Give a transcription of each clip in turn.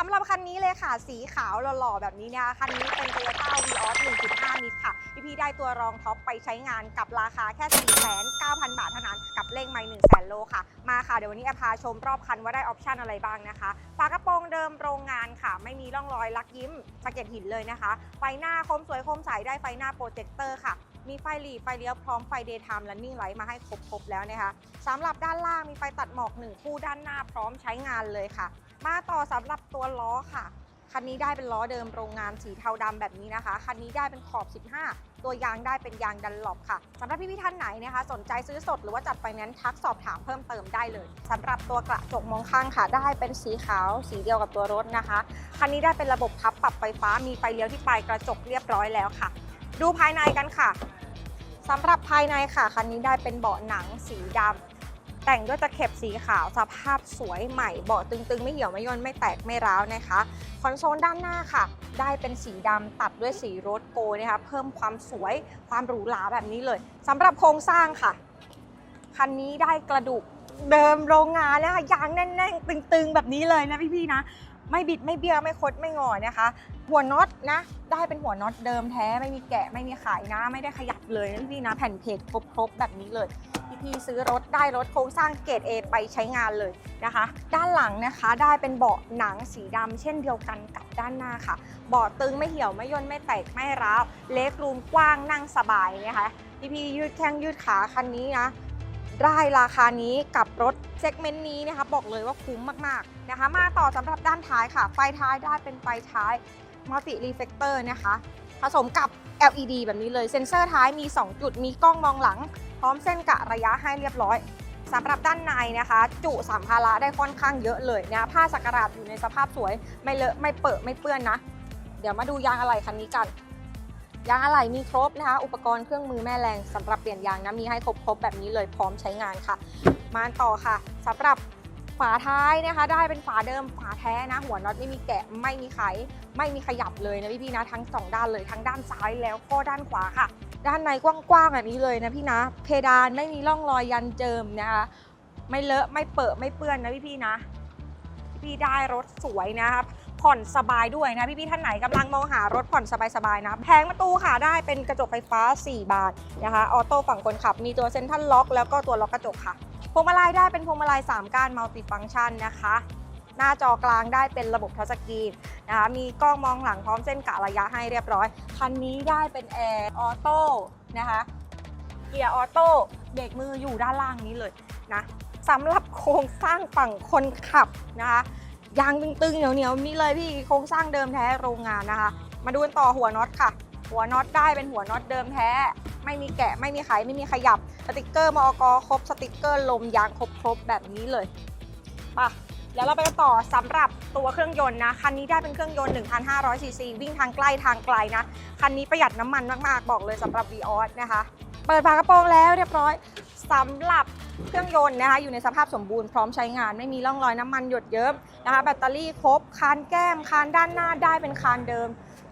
สำหรับคันนี้เลยค่ะ สีขาวหล่อๆแบบนี้นะคะคันนี้เป็น Toyota Vios 1.5มิตรค่ะ พี่ๆได้ตัวรองท็อปไปใช้งานกับราคาแค่ 4,900บาทเท่านั้น กับเลขไม่1 0 0 0 0 โลค่ะ มาค่ะ เดี๋ยววันนี้พาชมรอบคันว่าได้ออปชันอะไรบ้างนะคะ ฝากระโปรงเดิมโรงงานค่ะ ไม่มีร่องรอยลักยิ้มสะเก็ดหินเลยนะคะ ไฟหน้าคมสวยคมใสได้ไฟหน้าโปรเจคเตอร์ค่ะ มีไฟหลีไฟเลี้ยวพร้อมไฟเดย์ไทม์ละนิ่งไลท์มาให้ครบๆแล้วนะคะสำหรับด้านล่างมีไฟตัดหมอกหนึ่งคู่ด้านหน้าพร้อมใช้งานเลยค่ะ มาต่อสำหรับตัวล้อค่ะคันนี้ได้เป็นล้อเดิมโรงงานสีเทาดำแบบนี้นะคะ คันนี้ได้เป็นขอบ 15 ตัวยางได้เป็นยางดันหลบค่ะสำหรับพี่ๆท่านไหนนะคะ สนใจซื้อสดหรือว่าจัดไฟแนนซ์ทักสอบถามเพิ่มเติมได้เลยสำหรับตัวกระจกมองข้างค่ะ ได้เป็นสีขาวสีเดียวกับตัวรถนะคะ คันนี้ได้เป็นระบบพับปรับไฟฟ้ามีไฟเลี้ยวที่ปลายกระจกเรียบร้อยแล้วค่ะ ดูภายในกันค่ะ สำหรับภายในค่ะคันนี้ได้เป็นเบาะหนังสีดำแต่งด้วยตะเข็บสีขาวสภาพสวยใหม่เบาะตึงๆ ไม่เหี่ยวไม่ย่นไม่แตกไม่ร้าวนะคะ คอนโซลด้านหน้าค่ะ ได้เป็นสีดำตัดด้วยสีโรสโกนะคะเพิ่มความสวยความหรูหราแบบนี้เลยสำหรับโครงสร้างค่ะคันนี้ได้กระดูกเดิมโรงงานนะคะยางแน่นๆ ตึงๆ แบบนี้เลยนะพี่ๆนะ ไม่บิดไม่เบี้ยวไม่คดไม่งอนะคะ หัวน็อตนะ ได้เป็นหัวน็อตเดิมแท้ไม่มีแกะไม่มีขายนะ ไม่ได้ขยับเลยนะพี่นะแผ่นเพจครบๆแบบนี้เลยพี่ซื้อรถได้รถโครงสร้างเกรด A ไปใช้งานเลยนะคะ ด้านหลังนะคะได้เป็นเบาะหนังสีดำเช่นเดียวกันกับด้านหน้าค่ะ เบาะตึงไม่เหี่ยวไม่ย่นไม่แตกไม่ร้าว เล็กรูมกว้างนั่งสบายนะคะพี่ๆยืดแข้งยืดขาคันนี้นะ ได้ราคานี้กับรถเซกเมนต์นี้นะคะบอกเลยว่าคุ้มมากๆนะคะ มาต่อสำหรับด้านท้ายค่ะ ไฟท้ายได้เป็นไฟท้ายมัลติรีเฟกเตอร์นะคะ ผสมกับ LED แบบนี้เลย เซ็นเซอร์ท้ายมี 2 จุด มีกล้องมองหลัง พร้อมเส้นกะระยะให้เรียบร้อยสำหรับด้านในนะคะ จุสัมภาระได้ค่อนข้างเยอะเลยนะผ้าสักการะอยู่ในสภาพสวยไม่เลอะไม่เปิดไม่เปื้อนนะ เดี๋ยวมาดูยางอะไหล่คันนี้กัน ยางอะไหล่มีครบนะคะ อุปกรณ์เครื่องมือแม่แรงสำหรับเปลี่ยนยางนะมีให้ครบๆแบบนี้เลยพร้อมใช้งานค่ะ มาต่อค่ะสำหรับฝาท้ายนะคะ ได้เป็นฝาเดิมฝาแท้นะ หัวน็อตไม่มีแกะไม่มีไข ไม่มีขยับเลยนะพี่ๆนะทั้งสองด้านเลยทั้งด้านซ้ายแล้วก็ด้านขวาค่ะ ด้านในกว้างๆแบบนี้เลยนะพี่นะ เพดานไม่มีร่องรอยยันเจิมนะคะไม่เลอะไม่เปอะไม่เปื้อนนะพี่ๆนะ พี่ได้รถสวยนะครับ ผ่อนสบายด้วยนะพี่ๆท่านไหนกำลังมองหารถผ่อนสบายๆนะแผงประตูค่ะได้เป็นกระจกไฟฟ้า 4 บานนะคะออโต้ฝั่งคนขับ มีตัวเซ็นทรัลล็อกแล้วก็ตัวล็อกกระจกค่ะพวงมาลัยได้เป็นพวงมาลัย3ก้านมัลติฟัง c t ชันนะคะหน้าจอกลางได้เป็นระบบทัชสกรีนนะคะมีกล้องมองหลังพร้อมเส้นกะระยะให้เรียบร้อย คันนี้ได้เป็นแอร์ออโต้นะคะเกียร์ออโต้เบรกมืออยู่ด้านล่างนี้เลยนะสำหรับโครงสร้างฝั่งคนขับนะคะ ยางตึงๆเหนียวๆนี่เลยพี่โครงสร้างเดิมแท้โรงงานนะคะ มาดูกันต่อหัวน็อตค่ะ หัวน็อตได้เป็นหัวน็อตเดิมแท้ ไม่มีแกะไม่มีไขไม่มีขยับสติกเกอร์มอกครบสติกเกอร์ลมยางครบๆแบบนี้เลยป่ะแล้วเราไปกันต่อสำหรับตัวเครื่องยนต์นะคันนี้ได้เป็นเครื่องยนต์ 1,500ซีซีวิ่งทางใกล้ทางไกลนะคันนี้ประหยัดน้ำมันมากๆบอกเลยสำหรับ v ีออสนะคะ เปิดฝากระโปรงแล้วเรียบร้อยสำหรับเครื่องยนต์นะคะอยู่ในสภาพสมบูรณ์พร้อมใช้งานไม่มีร่องรอยน้ำมันหยดเยิ้มนะคะแบตเตอรี่ครบคานแก้มคานด้านหน้าได้เป็นคานเดิม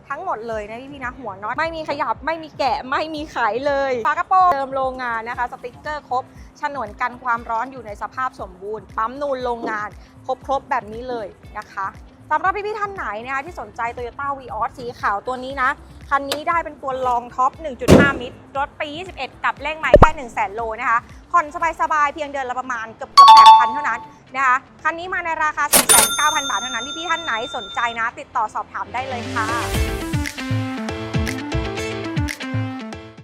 ทั้งหมดเลยนะพี่ๆนะหัวน็อตไม่มีขยับไม่มีแกะไม่มีไขเลยฝากระโปรงเดิมโรงงานนะคะ สติกเกอร์ครบฉนวนกันความร้อนอยู่ในสภาพสมบูรณ์ปั๊มนูนโรงงานครบครบๆแบบนี้เลยนะคะ สำหรับพี่ๆท่านไหนนะคะที่สนใจ Toyota v ีออสสีขาวตัวนี้นะ คันนี้ได้เป็นตัวลองท็อป 1.5 มิตร รถปี 21 กับเลขหม้แค่1 0 0 0 0แโลนะคะผ่อนสบายๆ เพียงเดือนละประมาณเกือบเกือบแปดพันเท่านั้นนะคะ คันนี้มาในราคา 4 9 0 0 0 บาทเท่านั้น พี่ๆท่านไหนสนใจนะ ติดต่อสอบถามได้เลยค่ะ